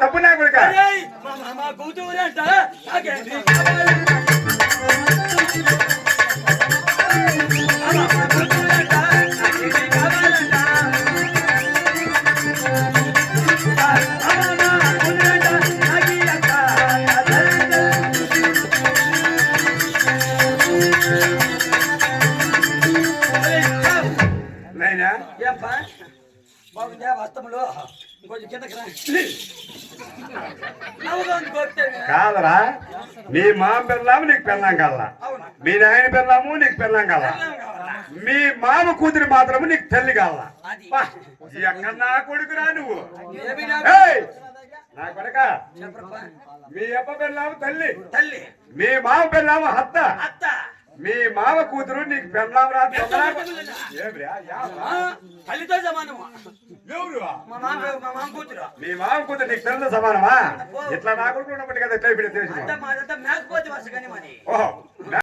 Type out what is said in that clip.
తప్పు నా కొడుక అరేయ్, మా మామ కూతురంట నాకేంటి కావాలంట? మా మామ కూతురంట నాకేంటి కావాలంట? మా మామ కూతురంట నాకీయంట. అరేయ్, చావ్. నైనా ఏంపా బాగుందా వస్తములు కాదరా మీ మామ పెళ్ళాము నీకు పెళ్ళాం కల్లా మీ నాయన పెళ్ళాము నీకు పెళ్ళాం కల్లా? మీ మామ కూతురు మాత్రము నీకు తల్లి కల్లా. ఎక్కడ నా కొడుకురా నువ్వు? నా కొడక. మీ అప్ప పెళ్ళాము తల్లి. తల్లి. మీ మామ పెళ్ళాము అత్త. మీ మామ కూతురు నీకు పెళ్ళాం రా తల్లితో సమానము? మా మామ కూతురు. నీకు తల్లితో సమానమా? ఇట్లా నా కొడుకు ఉన్నప్పటికీ కదా ఎట్లా ఇప్పుడు ఓహో.